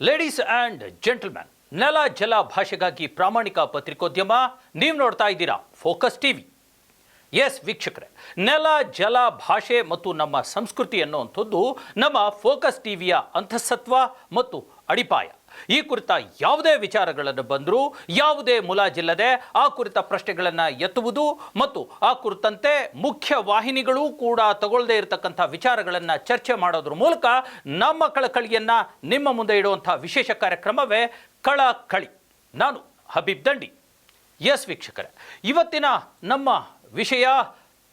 Ladies and gentleman ನೆಲ ಜಲ ಭಾಷೆಗಾಗಿ ಪ್ರಾಮಾಣಿಕ ಪತ್ರಿಕೋದ್ಯಮ ನೀವು ನೋಡ್ತಾ ಇದ್ದೀರಾ ಫೋಕಸ್ ಟಿವಿ ಎಸ್ ವೀಕ್ಷಕರೇ, ನೆಲ ಜಲ ಭಾಷೆ ಮತ್ತು ನಮ್ಮ ಸಂಸ್ಕೃತಿ ಅನ್ನುವಂಥದ್ದು ನಮ್ಮ ಫೋಕಸ್ ಟಿವಿಯ ಅಂತಸತ್ವ ಮತ್ತು ಅಡಿಪಾಯ. ಈ ಕುರಿತ ಯಾವುದೇ ವಿಚಾರಗಳನ್ನು ಬಂದರೂ ಯಾವುದೇ ಮುಲಾಜಿಲ್ಲದೆ ಆ ಕುರಿತ ಪ್ರಶ್ನೆಗಳನ್ನು ಎತ್ತುವುದು ಮತ್ತು ಆ ಕುರಿತಂತೆ ಮುಖ್ಯ ವಾಹಿನಿಗಳು ಕೂಡ ತಗೊಳ್ಳದೇ ಇರತಕ್ಕಂಥ ವಿಚಾರಗಳನ್ನು ಚರ್ಚೆ ಮಾಡೋದ್ರ ಮೂಲಕ ನಮ್ಮ ಕಳಕಳಿಯನ್ನು ನಿಮ್ಮ ಮುಂದೆ ಇಡುವಂಥ ವಿಶೇಷ ಕಾರ್ಯಕ್ರಮವೇ ಕಳಕಳಿ. ನಾನು ಹಬೀಬ್ ದಂಡಿ. ಎಸ್ ವೀಕ್ಷಕರೇ, ಇವತ್ತಿನ ನಮ್ಮ ವಿಷಯ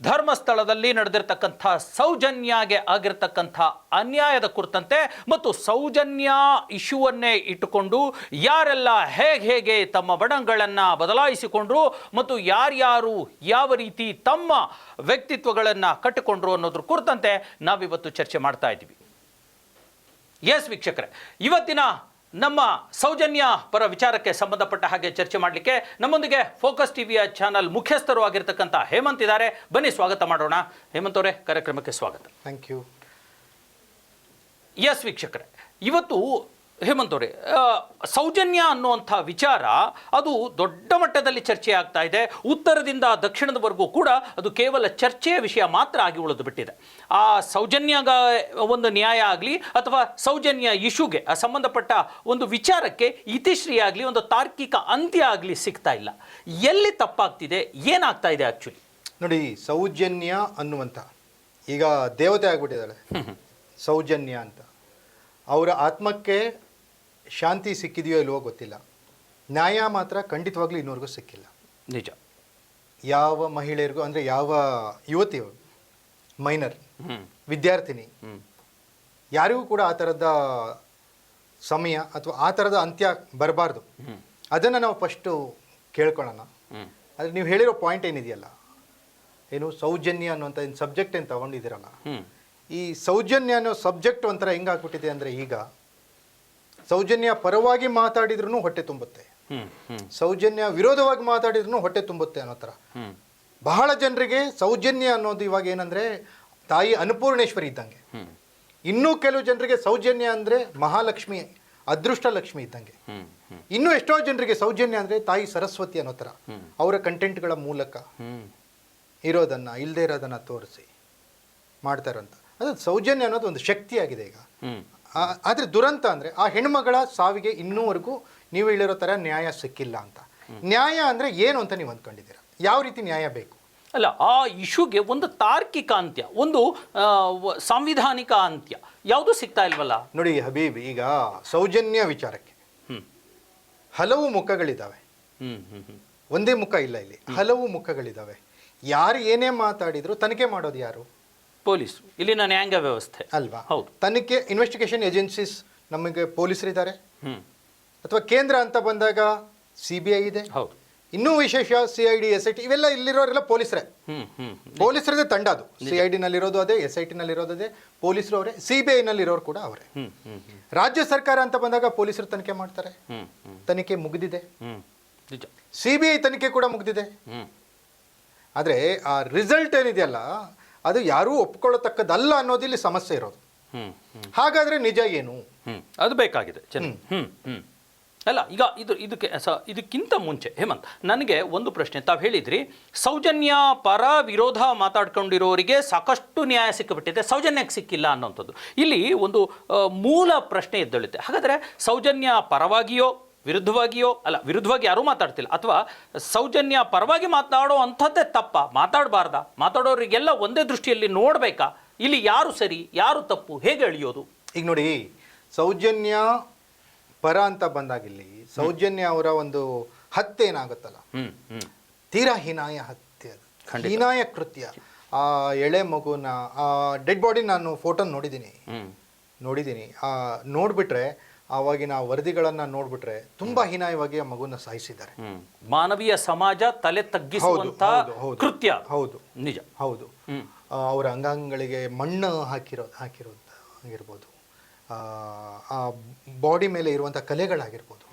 ಧರ್ಮಸ್ಥಳದಲ್ಲಿ ನಡೆದಿರ್ತಕ್ಕಂಥ ಸೌಜನ್ಯಗೆ ಆಗಿರ್ತಕ್ಕಂಥ ಅನ್ಯಾಯದ ಕುರಿತಂತೆ ಮತ್ತು ಸೌಜನ್ಯ ಇಶ್ಯೂವನ್ನೇ ಇಟ್ಟುಕೊಂಡು ಯಾರೆಲ್ಲ ಹೇಗೆ ಹೇಗೆ ತಮ್ಮ ಬಣಗಳನ್ನು ಬದಲಾಯಿಸಿಕೊಂಡ್ರು ಮತ್ತು ಯಾರ್ಯಾರು ಯಾವ ರೀತಿ ತಮ್ಮ ವ್ಯಕ್ತಿತ್ವಗಳನ್ನು ಕಟ್ಟಿಕೊಂಡ್ರು ಅನ್ನೋದ್ರ ಕುರಿತಂತೆ ನಾವಿವತ್ತು ಚರ್ಚೆ ಮಾಡ್ತಾ ಇದ್ದೀವಿ. ಎಸ್ ವೀಕ್ಷಕರೇ, ಇವತ್ತಿನ ನಮ್ಮ ಸೌಜನ್ಯ ಪರ ವಿಚಾರಕ್ಕೆ ಸಂಬಂಧಪಟ್ಟ ಹಾಗೆ ಚರ್ಚೆ ಮಾಡಲಿಕ್ಕೆ ನಮ್ಮೊಂದಿಗೆ ಫೋಕಸ್ ಟಿವಿಯ ಚಾನಲ್ ಮುಖ್ಯಸ್ಥರು ಆಗಿರ್ತಕ್ಕಂಥ ಹೇಮಂತ್ ಇದ್ದಾರೆ. ಬನ್ನಿ ಸ್ವಾಗತ ಮಾಡೋಣ. ಹೇಮಂತ್ ಅವರೇ ಕಾರ್ಯಕ್ರಮಕ್ಕೆ ಸ್ವಾಗತ. ಥ್ಯಾಂಕ್ ಯು ಎಸ್ ವೀಕ್ಷಕರೇ ಇವತ್ತು ಹೇಮಂತ್ ಅವರೇ ಸೌಜನ್ಯ ಅನ್ನುವಂಥ ವಿಚಾರ ಅದು ದೊಡ್ಡ ಮಟ್ಟದಲ್ಲಿ ಚರ್ಚೆ ಆಗ್ತಾ ಇದೆ. ಉತ್ತರದಿಂದ ದಕ್ಷಿಣದವರೆಗೂ ಕೂಡ ಅದು ಕೇವಲ ಚರ್ಚೆಯ ವಿಷಯ ಮಾತ್ರ ಆಗಿ ಉಳಿದು ಬಿಟ್ಟಿದೆ. ಆ ಸೌಜನ್ಯಗ ಒಂದು ನ್ಯಾಯ ಆಗಲಿ ಅಥವಾ ಸೌಜನ್ಯ ಇಶ್ಯೂಗೆ ಆ ಸಂಬಂಧಪಟ್ಟ ಒಂದು ವಿಚಾರಕ್ಕೆ ಇತಿಶ್ರೀ ಆಗಲಿ ಒಂದು ತಾರ್ಕಿಕ ಅಂತ್ಯ ಆಗಲಿ ಸಿಗ್ತಾ ಇಲ್ಲ. ಎಲ್ಲಿ ತಪ್ಪಾಗ್ತಿದೆ? ಏನಾಗ್ತಾ ಇದೆ ಆ್ಯಕ್ಚುಲಿ ನೋಡಿ ಸೌಜನ್ಯ ಅನ್ನುವಂಥ ಈಗ ದೇವತೆ ಆಗಿಬಿಟ್ಟಿದ್ದಾಳೆ. ಸೌಜನ್ಯ ಅಂತ. ಅವರ ಆತ್ಮಕ್ಕೆ ಶಾಂತಿ ಸಿಕ್ಕಿದೆಯೋ ಇಲ್ವೋ ಗೊತ್ತಿಲ್ಲ. ನ್ಯಾಯ ಮಾತ್ರ ಖಂಡಿತವಾಗ್ಲೂ ಇನ್ನೂವರೆಗೂ ಸಿಕ್ಕಿಲ್ಲ. ನಿಜ. ಯಾವ ಮಹಿಳೆಯರಿಗೂ ಅಂದರೆ ಯಾವ ಯುವತಿ ಮೈನರ್ ವಿದ್ಯಾರ್ಥಿನಿ ಯಾರಿಗೂ ಕೂಡ ಆ ಥರದ ಸಮಯ ಅಥವಾ ಆ ಥರದ ಅಂತ್ಯ ಬರಬಾರ್ದು. ಅದನ್ನು ನಾವು ಫಸ್ಟು ಕೇಳ್ಕೊಳ್ಳೋಣ. ಆದರೆ ನೀವು ಹೇಳಿರೋ ಪಾಯಿಂಟ್ ಏನಿದೆಯಲ್ಲ? ಏನು ಸೌಜನ್ಯ ಅನ್ನುವಂಥ ಏನು ಸಬ್ಜೆಕ್ಟ್ ಏನು ತಗೊಂಡಿದ್ದೀರಲ್ಲ? ಈ ಸೌಜನ್ಯ ಅನ್ನೋ ಸಬ್ಜೆಕ್ಟ್ ಒಂಥರ ಹೆಂಗಾಗ್ಬಿಟ್ಟಿದೆ ಅಂದರೆ ಈಗ ಸೌಜನ್ಯ ಪರವಾಗಿ ಮಾತಾಡಿದ್ರೂ ಹೊಟ್ಟೆ ತುಂಬುತ್ತೆ. ಸೌಜನ್ಯ ವಿರೋಧವಾಗಿ ಮಾತಾಡಿದ್ರೂ ಹೊಟ್ಟೆ ತುಂಬುತ್ತೆ ಅನ್ನೋ ಥರ. ಬಹಳ ಜನರಿಗೆ ಸೌಜನ್ಯ ಅನ್ನೋದು ಇವಾಗ ಏನಂದ್ರೆ ತಾಯಿ ಅನ್ನಪೂರ್ಣೇಶ್ವರಿ ಇದ್ದಂಗೆ. ಇನ್ನೂ ಕೆಲವು ಜನರಿಗೆ ಸೌಜನ್ಯ ಅಂದ್ರೆ ಮಹಾಲಕ್ಷ್ಮಿ ಅದೃಷ್ಟ ಲಕ್ಷ್ಮಿ ಇದ್ದಂಗೆ ಇನ್ನು ಎಷ್ಟೋ ಜನರಿಗೆ ಸೌಜನ್ಯ ಅಂದ್ರೆ ತಾಯಿ ಸರಸ್ವತಿ ಅನ್ನೋ ಥರ. ಅವರ ಕಂಟೆಂಟ್ಗಳ ಮೂಲಕ. ಇರೋದನ್ನ ಇಲ್ಲದೆ ಇರೋದನ್ನ ತೋರಿಸಿ. ಮಾಡ್ತಾರಂತ. ಅದು ಸೌಜನ್ಯ ಅನ್ನೋದು ಒಂದು ಶಕ್ತಿಯಾಗಿದೆ ಈಗ. ಆದ್ರೆ ದುರಂತ ಅಂದರೆ ಆ ಹೆಣ್ಮಗಳ ಸಾವಿಗೆ ಇನ್ನೂವರೆಗೂ ನೀವು ಹೇಳಿರೋ ಥರ ನ್ಯಾಯ ಸಿಕ್ಕಿಲ್ಲ ಅಂತ. ನ್ಯಾಯ ಅಂದರೆ ಏನು ಅಂತ ನೀವು ಅಂದ್ಕೊಂಡಿದ್ದೀರಾ? ಯಾವ ರೀತಿ ನ್ಯಾಯ ಬೇಕು? ಅಲ್ಲ ಆ ಇಶ್ಯೂಗೆ ಒಂದು ತಾರ್ಕಿಕ ಅಂತ್ಯ ಒಂದು ಸಾಂವಿಧಾನಿಕ ಅಂತ್ಯ ಯಾವುದು ಸಿಗ್ತಾ ಇಲ್ವಲ್ಲ? ನೋಡಿ ಹಬೀಬ್ ಈಗ ಸೌಜನ್ಯ ವಿಚಾರಕ್ಕೆ. ಹಲವು ಮುಖಗಳಿದ್ದಾವೆ ಒಂದೇ ಮುಖ ಇಲ್ಲ ಇಲ್ಲಿ. ಹಲವು ಮುಖಗಳಿದ್ದಾವೆ ಯಾರು ಏನೇ ಮಾತಾಡಿದ್ರು ತನಿಖೆ ಮಾಡೋದು ಯಾರು? ಪೊಲೀಸ್ ಇಲ್ಲಿನ ನ್ಯಾಯಾಂಗ ವ್ಯವಸ್ಥೆ. ಅಲ್ವಾ? ಹೌದು. ತನಿಖೆ ಇನ್ವೆಸ್ಟಿಗೇಷನ್ ಏಜೆನ್ಸೀಸ್ ನಮಗೆ ಪೊಲೀಸರಿದ್ದಾರೆ. ಹ್ಞೂ ಅಥವಾ ಕೇಂದ್ರ ಅಂತ ಬಂದಾಗ ಸಿ ಬಿ ಐ ಇದೆ. ಹೌದು. ಇನ್ನೂ ವಿಶೇಷ C I D S I T ಇವೆಲ್ಲ ಇಲ್ಲಿರೋರೆಲ್ಲ ಪೊಲೀಸರೇ. ಹ್ಞೂ ಹ್ಞೂ ಪೊಲೀಸರದೇ ತಂಡ ಅದು. ಸಿ ಐ ಡಿನಲ್ಲಿರೋದು ಅದೇ ಎಸ್ ಐ ಟಿನಲ್ಲಿರೋದು ಅದೇ ಪೊಲೀಸರು ಅವರೇ ಸಿ ಬಿ ಐನಲ್ಲಿರೋರು ಕೂಡ ಅವರೇ. ರಾಜ್ಯ ಸರ್ಕಾರ ಅಂತ ಬಂದಾಗ ಪೊಲೀಸರು ತನಿಖೆ ಮಾಡ್ತಾರೆ. ಹ್ಞೂ ಹ್ಞೂ ತನಿಖೆ ಮುಗಿದಿದೆ. ಹ್ಞೂ ನಿಜ. ಸಿ ಬಿ ಐ ತನಿಖೆ ಕೂಡ ಮುಗಿದಿದೆ. ಹ್ಞೂ ಆದರೆ ಆ ರಿಸಲ್ಟ್ ಏನಿದೆಯಲ್ಲ ಅದು ಯಾರೂ ಒಪ್ಕೊಳ್ಳತಕ್ಕದ್ದಲ್ಲ ಅನ್ನೋದು ಇಲ್ಲಿ ಸಮಸ್ಯೆ ಇರೋದು. ಹಾಗಾದ್ರೆ ನಿಜ ಏನು? ಅದು ಬೇಕಾಗಿದೆ ಅಲ್ಲ ಈಗ ಇದು ಇದಕ್ಕೆ ಸ ಇದಕ್ಕಿಂತ ಮುಂಚೆ ಹೇಮಂತ್ ನನಗೆ ಒಂದು ಪ್ರಶ್ನೆ ತಾವು ಹೇಳಿದ್ರಿ ಸೌಜನ್ಯ ಪರ ವಿರೋಧ ಮಾತಾಡ್ಕೊಂಡಿರೋರಿಗೆ ಸಾಕಷ್ಟು ನ್ಯಾಯ ಸಿಕ್ಕಿಬಿಟ್ಟಿದೆ ಸೌಜನ್ಯಕ್ಕೆ ಸಿಕ್ಕಿಲ್ಲ ಅನ್ನೋಂಥದ್ದು. ಇಲ್ಲಿ ಒಂದು ಮೂಲ ಪ್ರಶ್ನೆ ಎದ್ದೇಳುತ್ತೆ. ಹಾಗಾದರೆ ಸೌಜನ್ಯ ಪರವಾಗಿಯೋ ವಿರುದ್ಧವಾಗಿಯೋ ಅಲ್ಲ ವಿರುದ್ಧವಾಗಿ ಯಾರೂ ಮಾತಾಡ್ತಿಲ್ಲ. ಅಥವಾ ಸೌಜನ್ಯ ಪರವಾಗಿ ಮಾತನಾಡೋ ಅಂಥದ್ದೇ ತಪ್ಪ. ಮಾತಾಡಬಾರ್ದ. ಮಾತಾಡೋರಿಗೆಲ್ಲ ಒಂದೇ ದೃಷ್ಟಿಯಲ್ಲಿ ನೋಡಬೇಕಾ? ಇಲ್ಲಿ ಯಾರು ಸರಿ ಯಾರು ತಪ್ಪು ಹೇಗೆ ಎಳೆಯೋದು? ಈಗ ನೋಡಿ ಸೌಜನ್ಯ ಪರ ಅಂತ ಬಂದಾಗಿಲ್ಲಿ ಸೌಜನ್ಯ ಅವರ ಒಂದು ಹತ್ಯೆ ಏನಾಗುತ್ತಲ್ಲ? ತೀರಾ ಹೀನಾಯ ಹತ್ಯೆ ಅದು. ಹೀನಾಯ ಕೃತ್ಯ. ಆ ಎಳೆ ಮಗುನ ಆ ಡೆಡ್ ಬಾಡಿ ನಾನು ಫೋಟೋ ನೋಡಿದ್ದೀನಿ. ನೋಡಿದ್ದೀನಿ. ಆ ನೋಡ್ಬಿಟ್ರೆ ಆವಾಗಿನ ವರದಿಗಳನ್ನ ನೋಡ್ಬಿಟ್ರೆ ತುಂಬಾ ಹೀನಾಯವಾಗಿ ಆ ಮಗುನ ಸಾಯಿಸಿದ್ದಾರೆ. ಮಾನವೀಯ ಸಮಾಜ ತಲೆ ತಗ್ಗಿಸುವಂತ. ಕೃತ್ಯ. ಹೌದು ನಿಜ. ಹೌದು. ಅವರ ಅಂಗಾಂಗಗಳಿಗೆ ಮಣ್ಣು ಹಾಕಿರೋ ಹಾಕಿರೋದು ಆಗಿರ್ಬೋದು ಆ, ಬಾಡಿ ಮೇಲೆ ಇರುವಂಥ ಕಲೆಗಳಾಗಿರ್ಬೋದು.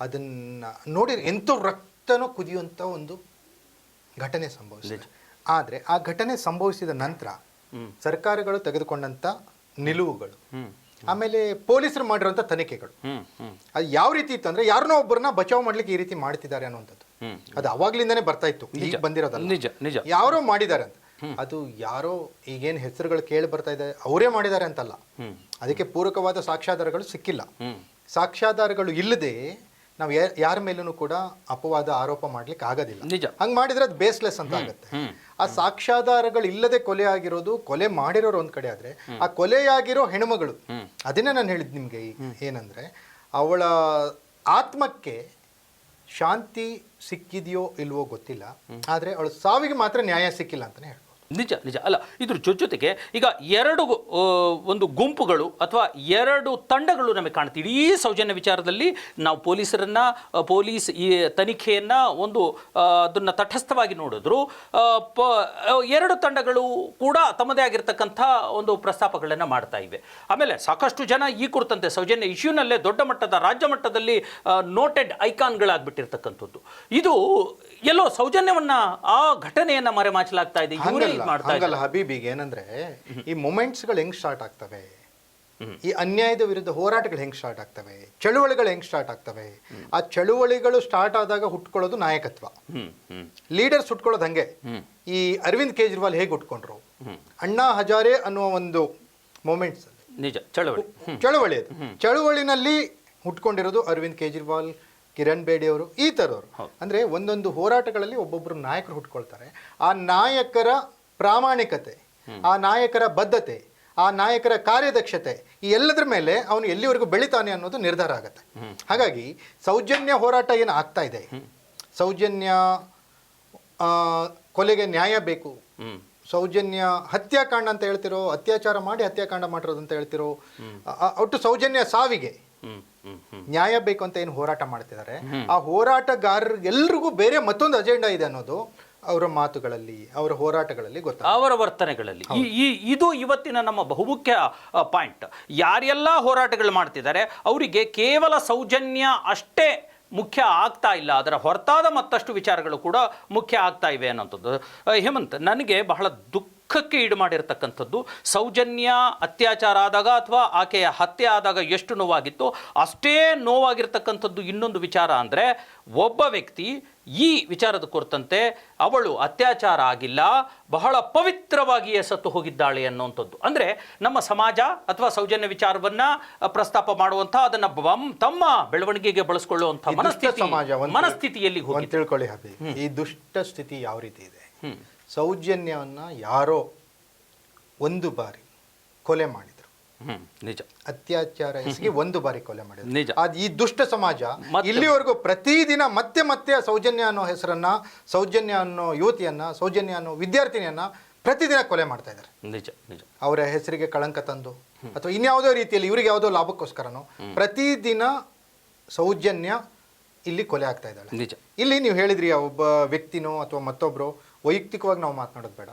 ಅದನ್ನ ನೋಡಿ ಎಂತೋ ರಕ್ತನೂ ಕುದಿಯುವಂಥ ಒಂದು ಘಟನೆ ಸಂಭವಿಸಿದೆ. ಆದರೆ ಆ ಘಟನೆ ಸಂಭವಿಸಿದ ನಂತರ ಸರ್ಕಾರಗಳು ತೆಗೆದುಕೊಂಡಂಥ ನಿಲುವುಗಳು ಆಮೇಲೆ ಪೊಲೀಸರು ಮಾಡಿರುವಂಥ ತನಿಖೆಗಳು. ಅದು ಯಾವ ರೀತಿ ಇತ್ತು ಅಂದ್ರೆ ಯಾರನ್ನೋ ಒಬ್ಬರನ್ನ ಬಚಾವ್ ಮಾಡ್ಲಿಕ್ಕೆ ಈ ರೀತಿ ಮಾಡ್ತಿದ್ದಾರೆ ಅನ್ನುವಂಥದ್ದು. ಅದು ಅವಾಗ್ಲಿಂದಾನೇ ಬರ್ತಾ ಇತ್ತು ಈಗ ಬಂದಿರೋದಲ್ಲ. ನಿಜ ನಿಜ. ಯಾರೋ ಮಾಡಿದ್ದಾರೆ ಅಂತ. ಅದು ಯಾರೋ ಈಗೇನು ಹೆಸರುಗಳು ಕೇಳಿ ಬರ್ತಾ ಇದೆ ಅವರೇ ಮಾಡಿದ್ದಾರೆ ಅಂತಲ್ಲ. ಅದಕ್ಕೆ ಪೂರಕವಾದ ಸಾಕ್ಷ್ಯಾಧಾರಗಳು ಸಿಕ್ಕಿಲ್ಲ. ಸಾಕ್ಷ್ಯಾಧಾರಗಳು ಇಲ್ಲದೆ ನಾವು ಯಾರ ಮೇಲೂ ಕೂಡ ಅಪವಾದ ಆರೋಪ ಮಾಡ್ಲಿಕ್ಕೆ ಆಗೋದಿಲ್ಲ. ನಿಜ. ಹಂಗ್ ಮಾಡಿದ್ರೆ ಅದು ಬೇಸ್ಲೆಸ್ ಅಂತ ಆಗುತ್ತೆ. ಆ ಸಾಕ್ಷ್ಯಾಧಾರಗಳು ಇಲ್ಲದೆ ಕೊಲೆ ಆಗಿರೋದು ಕೊಲೆ ಮಾಡಿರೋರು ಒಂದ್ ಕಡೆ ಆದ್ರೆ ಆ ಕೊಲೆಯಾಗಿರೋ ಹೆಣ್ಮಗಳು. ಅದನ್ನೇ ನಾನು ಹೇಳಿದ್ ನಿಮ್ಗೆ ಏನಂದ್ರೆ ಅವಳ ಆತ್ಮಕ್ಕೆ ಶಾಂತಿ ಸಿಕ್ಕಿದೆಯೋ ಇಲ್ವೋ ಗೊತ್ತಿಲ್ಲ. ಆದ್ರೆ ಅವಳ ಸಾವಿಗೆ ಮಾತ್ರ ನ್ಯಾಯ ಸಿಕ್ಕಿಲ್ಲ ಅಂತಾನೆ ಹೇಳ್ಬೋದು. ನಿಜ ನಿಜ. ಅಲ್ಲ, ಇದ್ರ ಜೊತೆಗೆ ಈಗ ಎರಡು ಒಂದು ಗುಂಪುಗಳು ಅಥವಾ ಎರಡು ತಂಡಗಳು ನಮಗೆ ಕಾಣ್ತೀವಿ ಇಡೀ ಸೌಜನ್ಯ ವಿಚಾರದಲ್ಲಿ ನಾವು ಪೊಲೀಸರನ್ನ, ಪೊಲೀಸ್ ಈ ತನಿಖೆಯನ್ನ ಒಂದು ಅದನ್ನು ತಟಸ್ಥವಾಗಿ ನೋಡಿದ್ರು. ಪ ಎರಡು ತಂಡಗಳು ಕೂಡ ತಮ್ಮದೇ ಆಗಿರ್ತಕ್ಕಂಥ ಒಂದು ಪ್ರಸ್ತಾಪಗಳನ್ನು ಮಾಡ್ತಾ ಇವೆ. ಆಮೇಲೆ ಸಾಕಷ್ಟು ಜನ ಈ ಕುರಿತಂತೆ ಸೌಜನ್ಯ ಇಶ್ಯೂನಲ್ಲೇ ದೊಡ್ಡ ಮಟ್ಟದ, ರಾಜ್ಯ ಮಟ್ಟದಲ್ಲಿ ನೋಟೆಡ್ ಐಕಾನ್ಗಳಾಗ್ಬಿಟ್ಟಿರ್ತಕ್ಕಂಥದ್ದು ಇದು ಎಲ್ಲೋ ಸೌಜನ್ಯವನ್ನ ಆ ಘಟನೆಯನ್ನ ಮರೆಮಾಚಲಾಗ್ತಾ ಇದು. ಮಾಡ್ತಾ ಹಂಗಲ್ಲ ಇದ್ದಾರೆ ಹಬೀಬಿಗೆ ಏನಂದ್ರೆ ಈ ಮೊಮೆಂಟ್ಸ್ಗಳು ಹೆಂಗ್ ಸ್ಟಾರ್ಟ್ ಆಗ್ತವೆ? ಈ ಅನ್ಯಾಯದ ವಿರುದ್ಧ ಹೋರಾಟಗಳು ಹೆಂಗ್ ಸ್ಟಾರ್ಟ್ ಆಗ್ತವೆ? ಚಳುವಳಿಗಳು ಹೆಂಗ್ ಸ್ಟಾರ್ಟ್ ಆಗ್ತವೆ? ಆ ಚಳುವಳಿಗಳು ಸ್ಟಾರ್ಟ್ ಆದಾಗ ಹುಟ್ಕೊಳ್ಳೋದು ನಾಯಕತ್ವ. ಲೀಡರ್ಸ್ ಹುಟ್ಕೊಳ್ಳೋದು ಹಂಗೆ. ಈ ಅರವಿಂದ್ ಕೇಜ್ರಿವಾಲ್ ಹೇಗೆ ಹುಟ್ಕೊಂಡ್ರು? ಅಣ್ಣಾ ಹಜಾರೆ ಅನ್ನುವ ಒಂದು ಮೂಮೆಂಟ್ಸ್ ನಿಜ ಚಳವಳಿ. ಚಳುವಳಿ ಅದು. ಚಳುವಳಿನಲ್ಲಿ ಹುಟ್ಕೊಂಡಿರೋದು ಅರವಿಂದ್ ಕೇಜ್ರಿವಾಲ್ ಕಿರಣ್ ಬೇಡಿ ಅವರು ಈ ಥರವರು. ಅಂದ್ರೆ ಒಂದೊಂದು ಹೋರಾಟಗಳಲ್ಲಿ ಒಬ್ಬೊಬ್ಬರು ನಾಯಕರು ಹುಟ್ಕೊಳ್ತಾರೆ. ಆ ನಾಯಕರ ಪ್ರಾಮಾಣಿಕತೆ ಆ ನಾಯಕರ ಬದ್ಧತೆ ಆ ನಾಯಕರ ಕಾರ್ಯದಕ್ಷತೆ ಈ ಎಲ್ಲದರ ಮೇಲೆ ಅವನು ಎಲ್ಲಿವರೆಗೂ ಬೆಳಿತಾನೆ ಅನ್ನೋದು ನಿರ್ಧಾರ ಆಗುತ್ತೆ. ಹಾಗಾಗಿ ಸೌಜನ್ಯ ಹೋರಾಟ ಏನು ಆಗ್ತಾ ಇದೆ? ಸೌಜನ್ಯ ಆ, ಕೊಲೆಗೆ ನ್ಯಾಯ ಬೇಕು. ಸೌಜನ್ಯ ಹತ್ಯಾಕಾಂಡ ಅಂತ ಹೇಳ್ತಿರೋ ಅತ್ಯಾಚಾರ ಮಾಡಿ ಹತ್ಯಾಕಾಂಡ ಮಾಡಿರೋದು ಅಂತ ಹೇಳ್ತಿರೋ ಒಟ್ಟು ಸೌಜನ್ಯ ಸಾವಿಗೆ ನ್ಯಾಯ ಬೇಕು ಅಂತ ಏನು ಹೋರಾಟ ಮಾಡ್ತಿದ್ದಾರೆ? ಆ ಹೋರಾಟಗಾರರಿಗೆಲ್ರಿಗೂ ಬೇರೆ ಮತ್ತೊಂದು ಅಜೆಂಡಾ ಇದೆ ಅನ್ನೋದು ಅವರ ಮಾತುಗಳಲ್ಲಿ, ಅವರ ಹೋರಾಟಗಳಲ್ಲಿ ಗೊತ್ತಾಗ ಅವರ ವರ್ತನೆಗಳಲ್ಲಿ. ಈ- ಇದು ಇವತ್ತಿನ ನಮ್ಮ ಬಹುಮುಖ್ಯ ಪಾಯಿಂಟ್. ಯಾರೆಲ್ಲ ಹೋರಾಟಗಳು ಮಾಡ್ತಿದ್ದಾರೆ, ಅವರಿಗೆ ಕೇವಲ ಸೌಜನ್ಯ ಅಷ್ಟೇ ಮುಖ್ಯ ಆಗ್ತಾ ಇಲ್ಲ. ಅದರ ಹೊರತಾದ ಮತ್ತಷ್ಟು ವಿಚಾರಗಳು ಕೂಡ ಮುಖ್ಯ ಆಗ್ತಾ ಇವೆ ಅನ್ನೋಂಥದ್ದು. ಹೇಮಂತ್, ನನಗೆ ಬಹಳ ದುಃಖಕ್ಕೆ ಈಡು ಮಾಡಿರ್ತಕ್ಕಂಥದ್ದು ಸೌಜನ್ಯ ಅತ್ಯಾಚಾರ ಆದಾಗ ಅಥವಾ ಆಕೆಯ ಹತ್ಯೆ ಆದಾಗ ಎಷ್ಟು ನೋವಾಗಿತ್ತು ಅಷ್ಟೇ ನೋವಾಗಿರ್ತಕ್ಕಂಥದ್ದು ಇನ್ನೊಂದು ವಿಚಾರ ಅಂದರೆ ಒಬ್ಬ ವ್ಯಕ್ತಿ ಈ ವಿಚಾರದ ಕುರಿತಂತೆ ಅವಳು ಅತ್ಯಾಚಾರ ಆಗಿಲ್ಲ ಬಹಳ ಪವಿತ್ರವಾಗಿಯೇ ಸತ್ತು ಹೋಗಿದ್ದಾಳೆ ಅನ್ನುವಂಥದ್ದು ಅಂದರೆ ನಮ್ಮ ಸಮಾಜ ಅಥವಾ ಸೌಜನ್ಯ ವಿಚಾರವನ್ನ ಪ್ರಸ್ತಾಪ ಮಾಡುವಂಥ ಅದನ್ನ ಬಂ- ತಮ್ಮ ಬೆಳವಣಿಗೆಗೆ ಬಳಸ್ಕೊಳ್ಳುವಂಥ ಮನಸ್ಥಿತಿ ಮನಸ್ಥಿತಿಯಲ್ಲಿ ತಿಳ್ಕೊಳ್ಳಿ ಈ ದುಷ್ಟ ಸ್ಥಿತಿ ಯಾವ ರೀತಿ ಇದೆ? ಸೌಜನ್ಯವನ್ನ ಯಾರೋ ಒಂದು ಬಾರಿ ಕೊಲೆ ಮಾಡಿದ್ರು. ನಿಜ. ಅತ್ಯಾಚಾರ ಎಸಗಿ ಒಂದು ಬಾರಿ ಕೊಲೆ ಮಾಡಿದ್ರು. ನಿಜ. ಅದ್ ಈ ದುಷ್ಟ ಸಮಾಜ ಇಲ್ಲಿವರೆಗೂ ಪ್ರತಿದಿನ ಮತ್ತೆ ಮತ್ತೆ ಸೌಜನ್ಯ ಅನ್ನೋ ಹೆಸರನ್ನ ಸೌಜನ್ಯ ಅನ್ನೋ ಯುವತಿಯನ್ನ ಸೌಜನ್ಯ ಅನ್ನೋ ವಿದ್ಯಾರ್ಥಿನಿಯನ್ನ ಪ್ರತಿದಿನ ಕೊಲೆ ಮಾಡ್ತಾ ಇದ್ದಾರೆ. ನಿಜ ನಿಜ. ಅವರ ಹೆಸರಿಗೆ ಕಳಂಕ ತಂದು ಅಥವಾ ಇನ್ಯಾವುದೋ ರೀತಿಯಲ್ಲಿ ಇವರಿಗೆ ಯಾವುದೋ ಲಾಭಕ್ಕೋಸ್ಕರನೋ ಪ್ರತಿದಿನ ಸೌಜನ್ಯ ಇಲ್ಲಿ ಕೊಲೆ ಆಗ್ತಾ ಇದ್ದಾಳೆ. ನಿಜ. ಇಲ್ಲಿ ನೀವು ಹೇಳಿದ್ರಿ ಆ ಒಬ್ಬ ವ್ಯಕ್ತಿನೋ ಅಥವಾ ಮತ್ತೊಬ್ರು ವೈಯಕ್ತಿಕವಾಗಿ ನಾವು ಮಾತನಾಡೋದು ಬೇಡ.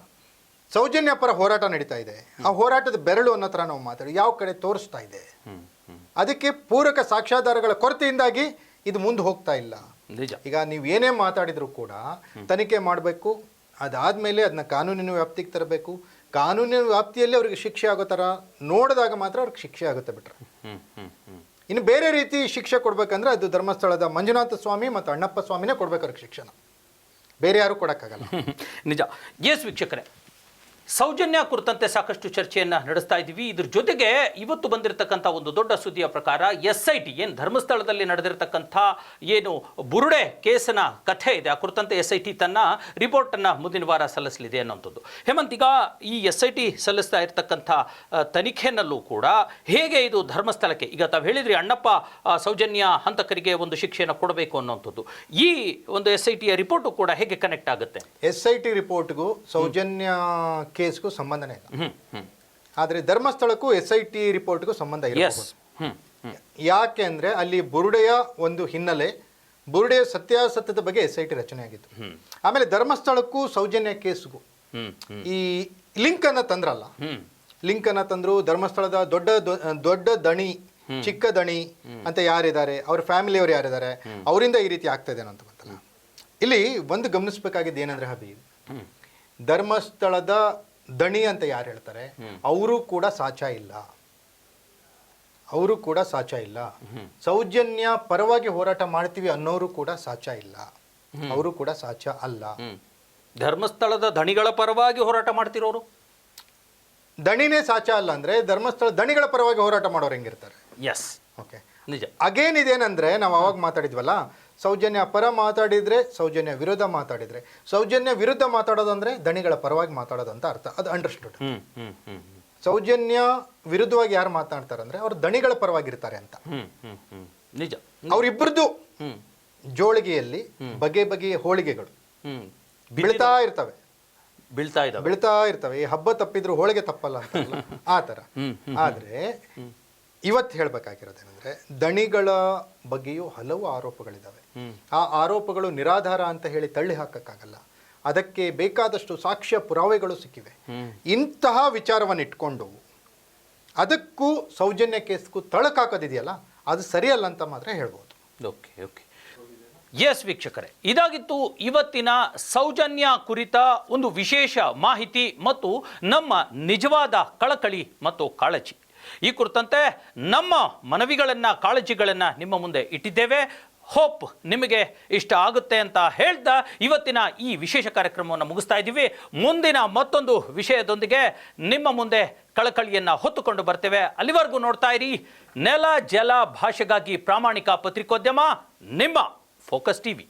ಸೌಜನ್ಯ ಪರ ಹೋರಾಟ ನಡೀತಾ ಇದೆ. ಆ ಹೋರಾಟದ ಬೆರಳು ಅನ್ನೋ ಥರ ನಾವು ಮಾತಾಡಿ ಯಾವ ಕಡೆ ತೋರಿಸ್ತಾ ಇದೆ? ಅದಕ್ಕೆ ಪೂರಕ ಸಾಕ್ಷ್ಯಾಧಾರಗಳ ಕೊರತೆಯಿಂದಾಗಿ ಇದು ಮುಂದೆ ಹೋಗ್ತಾ ಇಲ್ಲ. ಈಗ ನೀವು ಏನೇ ಮಾತಾಡಿದ್ರು ಕೂಡ ತನಿಖೆ ಮಾಡಬೇಕು ಅದಾದ್ಮೇಲೆ ಅದನ್ನ ಕಾನೂನಿನ ವ್ಯಾಪ್ತಿಗೆ ತರಬೇಕು. ಕಾನೂನಿನ ವ್ಯಾಪ್ತಿಯಲ್ಲಿ ಅವ್ರಿಗೆ ಶಿಕ್ಷೆ ಆಗೋ ಥರ ನೋಡಿದಾಗ ಮಾತ್ರ ಅವ್ರಿಗೆ ಶಿಕ್ಷೆ ಆಗುತ್ತೆ ಬಿಟ್ರೆ. ಇನ್ನು ಬೇರೆ ರೀತಿ ಶಿಕ್ಷೆ ಕೊಡ್ಬೇಕಂದ್ರೆ ಅದು ಧರ್ಮಸ್ಥಳದ ಮಂಜುನಾಥ ಸ್ವಾಮಿ ಮತ್ತು ಅಣ್ಣಪ್ಪ ಸ್ವಾಮಿನೇ ಕೊಡ್ಬೇಕು ಅವ್ರಿಗೆ ಶಿಕ್ಷಣ. ಬೇರೆ ಯಾರು ಕೊಡೋಕ್ಕಾಗಲ್ಲ. ನಿಜ. ಎಸ್ ವೀಕ್ಷಕರೇ. ಸೌಜನ್ಯ ಕುರಿತಂತೆ ಸಾಕಷ್ಟು ಚರ್ಚೆಯನ್ನು ನಡೆಸ್ತಾ ಇದ್ದೀವಿ. ಇದ್ರ ಜೊತೆಗೆ ಇವತ್ತು ಬಂದಿರತಕ್ಕಂಥ ಒಂದು ದೊಡ್ಡ ಸುದ್ದಿಯ ಪ್ರಕಾರ ಎಸ್ ಐ ಟಿ ಏನು ಧರ್ಮಸ್ಥಳದಲ್ಲಿ ನಡೆದಿರತಕ್ಕಂಥ ಏನು ಬುರುಡೆ ಕೇಸನ ಕಥೆ ಇದೆ. ಆ ಕುರಿತಂತೆ ಎಸ್ ಐ ಟಿ ತನ್ನ ರಿಪೋರ್ಟನ್ನು ಮುಂದಿನ ವಾರ ಸಲ್ಲಿಸಲಿದೆ ಅನ್ನೋಂಥದ್ದು ಹೇಮಂತ್, ಈಗ ಈ ಎಸ್ ಐ ಟಿ ಸಲ್ಲಿಸ್ತಾ ಇರತಕ್ಕಂಥ ತನಿಖೆನಲ್ಲೂ ಕೂಡ ಹೇಗೆ ಇದು ಧರ್ಮಸ್ಥಳಕ್ಕೆ, ಈಗ ತಾವು ಹೇಳಿದ್ರಿ ಅಣ್ಣಪ್ಪ ಸೌಜನ್ಯ ಹಂತಕರಿಗೆ ಒಂದು ಶಿಕ್ಷೆಯನ್ನು ಕೊಡಬೇಕು ಅನ್ನೋಂಥದ್ದು ಈ ಒಂದು ಎಸ್ ಐ ಟಿಯ ರಿಪೋರ್ಟು ಕೂಡ ಹೇಗೆ ಕನೆಕ್ಟ್ ಆಗುತ್ತೆ? ಎಸ್ ಐ ಟಿ ರಿಪೋರ್ಟ್ಗೂ ಸೌಜನ್ಯ ಕೇಸ್ಗೂ ಸಂಬಂಧನೇ ಇಲ್ಲ. ಆದರೆ ಧರ್ಮಸ್ಥಳಕ್ಕೂ ಎಸ್ ಐ ಟಿ ರಿಪೋರ್ಟ್ಗೂ ಸಂಬಂಧ ಇಲ್ಲ ಯಾಕೆ ಅಂದರೆ ಅಲ್ಲಿ ಬುರುಡೆಯ ಒಂದು ಹಿನ್ನೆಲೆ ಬುರುಡೆಯ ಸತ್ಯಾಸತ್ಯದ ಬಗ್ಗೆ ಎಸ್ ಐ ಟಿ ರಚನೆ ಆಗಿತ್ತು. ಆಮೇಲೆ ಧರ್ಮಸ್ಥಳಕ್ಕೂ ಸೌಜನ್ಯ ಕೇಸ್ಗೂ ಈ ಲಿಂಕ್ ಅನ್ನ ತಂದ್ರಲ್ಲ? ಲಿಂಕ್ ಅನ್ನ ತಂದ್ರು ಧರ್ಮಸ್ಥಳದ ದೊಡ್ಡ ದೊಡ್ಡ ದಣಿ ಚಿಕ್ಕ ದಣಿ ಅಂತ ಯಾರಿದ್ದಾರೆ ಅವ್ರ ಫ್ಯಾಮಿಲಿಯವರು ಯಾರಿದ್ದಾರೆ ಅವರಿಂದ ಈ ರೀತಿ ಆಗ್ತಾ ಇದೆ ಅಂತ ಗೊತ್ತಲ್ಲ? ಇಲ್ಲಿ ಒಂದು ಗಮನಿಸಬೇಕಾಗಿದ್ದು ಏನಂದ್ರೆ ಹಬೀಬ್ ಧರ್ಮಸ್ಥಳದ ದಣಿ ಅಂತ ಯಾರು ಹೇಳ್ತಾರೆ? ಅವರು ಕೂಡ ಸಾಚ ಇಲ್ಲ. ಅವರು ಕೂಡ ಸಾಚ ಇಲ್ಲ. ಸೌಜನ್ಯ ಪರವಾಗಿ ಹೋರಾಟ ಮಾಡ್ತೀವಿ ಅನ್ನೋರು ಕೂಡ ಸಾಚ ಇಲ್ಲ. ಅವರು ಕೂಡ ಸಾಚ ಅಲ್ಲ. ಧರ್ಮಸ್ಥಳದ ದಣಿಗಳ ಪರವಾಗಿ ಹೋರಾಟ ಮಾಡ್ತಿರೋರು? ದಣಿನೇ ಸಾಚ ಅಲ್ಲ ಅಂದ್ರೆ ಧರ್ಮಸ್ಥಳ ದಣಿಗಳ ಪರವಾಗಿ ಹೋರಾಟ ಮಾಡೋರು ಹೆಂಗಿರ್ತಾರೆ? ಎಸ್ ಓಕೆ ನಿಜ. ಅಗೇನ್ ಇದೇನಂದ್ರೆ ನಾವು ಅವಾಗ ಮಾತಾಡಿದ್ವಲ್ಲ ಸೌಜನ್ಯ ಪರ ಮಾತಾಡಿದ್ರೆ ಸೌಜನ್ಯ ವಿರುದ್ಧ ಮಾತಾಡಿದ್ರೆ. ಸೌಜನ್ಯ ವಿರುದ್ಧ ಮಾತಾಡೋದಂದ್ರೆ ದಣಿಗಳ ಪರವಾಗಿ ಮಾತಾಡೋದಂತ ಅಂತ ಅರ್ಥ. ಅದು ಅಂಡರ್ಸ್ಟುಡ್ ಸೌಜನ್ಯ ವಿರುದ್ಧವಾಗಿ ಯಾರು ಮಾತಾಡ್ತಾರೆ ಅಂದರೆ ಅವರು ದಣಿಗಳ ಪರವಾಗಿರ್ತಾರೆ ಅಂತ. ನಿಜ. ಅವರಿಬ್ಬರದ್ದು ಜೋಳಿಗೆಯಲ್ಲಿ ಬಗೆ ಬಗೆಯ ಹೋಳಿಗೆಗಳು ಬೀಳ್ತಾ ಇರ್ತವೆ. ಬೀಳ್ತಾ ಇದ್ದಾವೆ. ಬೀಳ್ತಾ ಇರ್ತವೆ. ಈ ಹಬ್ಬ ತಪ್ಪಿದ್ರು ಹೋಳಿಗೆ ತಪ್ಪಲ್ಲ ಅಂತ ಆ ತರ ಆದ್ರೆ ಇವತ್ತು ಹೇಳ್ಬೇಕಾಗಿರೋದೇನಂದ್ರೆ ದಣಿಗಳ ಬಗ್ಗೆಯೂ ಹಲವು ಆರೋಪಗಳಿದ್ದಾವೆ. ಆ ಆರೋಪಗಳು ನಿರಾಧಾರ ಅಂತ ಹೇಳಿ ತಳ್ಳಿ ಹಾಕಕ್ಕಾಗಲ್ಲ. ಅದಕ್ಕೆ ಬೇಕಾದಷ್ಟು ಸಾಕ್ಷ್ಯ ಪುರಾವೆಗಳು ಸಿಕ್ಕಿವೆ. ಇಂತಹ ವಿಚಾರವನ್ನು ಇಟ್ಕೊಂಡು ಅದಕ್ಕೂ ಸೌಜನ್ಯ ಕೇಸ್ಗೂ ತಳಕಾಕೋದಿದೆಯಲ್ಲ ಅದು ಸರಿಯಲ್ಲ ಅಂತ ಮಾತ್ರ ಹೇಳ್ಬೋದು. Okay okay. ಎಸ್ ವೀಕ್ಷಕರೇ ಇದಾಗಿತ್ತು ಇವತ್ತಿನ ಸೌಜನ್ಯ ಕುರಿತ ಒಂದು ವಿಶೇಷ ಮಾಹಿತಿ ಮತ್ತು ನಮ್ಮ ನಿಜವಾದ ಕಳಕಳಿ ಮತ್ತು ಕಾಳಜಿ. ಈ ಕುರಿತಂತೆ ನಮ್ಮ ಮನವಿಗಳನ್ನು, ಕಾಳಜಿಗಳನ್ನು ನಿಮ್ಮ ಮುಂದೆ ಇಟ್ಟಿದ್ದೇವೆ. ಹೋಪ್ ನಿಮಗೆ ಇಷ್ಟ ಆಗುತ್ತೆ ಅಂತ ಹೇಳ್ತಾ ಇವತ್ತಿನ ಈ ವಿಶೇಷ ಕಾರ್ಯಕ್ರಮವನ್ನು ಮುಗಿಸ್ತಾ ಇದ್ದೀವಿ. ಮುಂದಿನ ಮತ್ತೊಂದು ವಿಷಯದೊಂದಿಗೆ ನಿಮ್ಮ ಮುಂದೆ ಕಳಕಳಿಯನ್ನು ಹೊತ್ತುಕೊಂಡು ಬರ್ತೇವೆ. ಅಲ್ಲಿವರೆಗೂ ನೋಡ್ತಾ ಇರಿ. ನೆಲ, ಜಲ, ಭಾಷೆಗಾಗಿ ಪ್ರಾಮಾಣಿಕ ಪತ್ರಿಕೋದ್ಯಮ, ನಿಮ್ಮ ಫೋಕಸ್ ಟಿವಿ